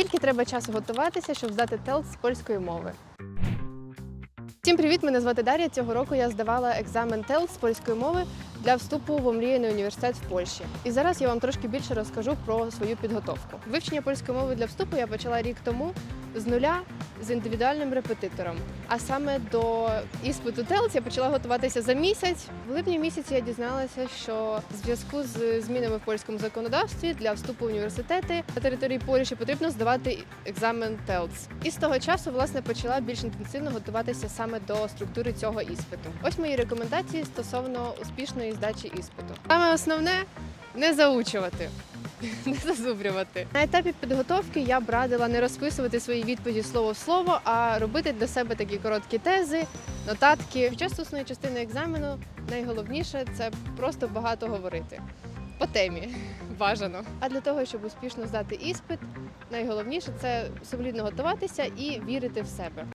Скільки треба часу готуватися, щоб здати ТЕЛТ з польської мови? Всім привіт! Мене звати Дар'я. Цього року я здавала екзамен ТЕЛ з польської мови для вступу в омріяний університет в Польщі. І зараз я вам трошки більше розкажу про свою підготовку. Вивчення польської мови для вступу я почала рік тому з нуля з індивідуальним репетитором. А саме до іспиту ТЕЛС я почала готуватися за місяць. В липні місяці я дізналася, що в зв'язку з змінами в польському законодавстві для вступу в університети на території Польщі потрібно здавати екзамен ТЕЛС. І з того часу власне почала більш інтенсивно готуватися саме до структури цього іспиту. Ось мої рекомендації стосовно успішної здачі іспиту. Саме основне не заучувати. Не зазубрювати на етапі підготовки. Я б радила не розписувати свої відповіді слово в слово, а робити для себе такі короткі тези, нотатки. Під час усної частини екзамену найголовніше це просто багато говорити по темі бажано. А для того, щоб успішно здати іспит, найголовніше це солідно готуватися і вірити в себе.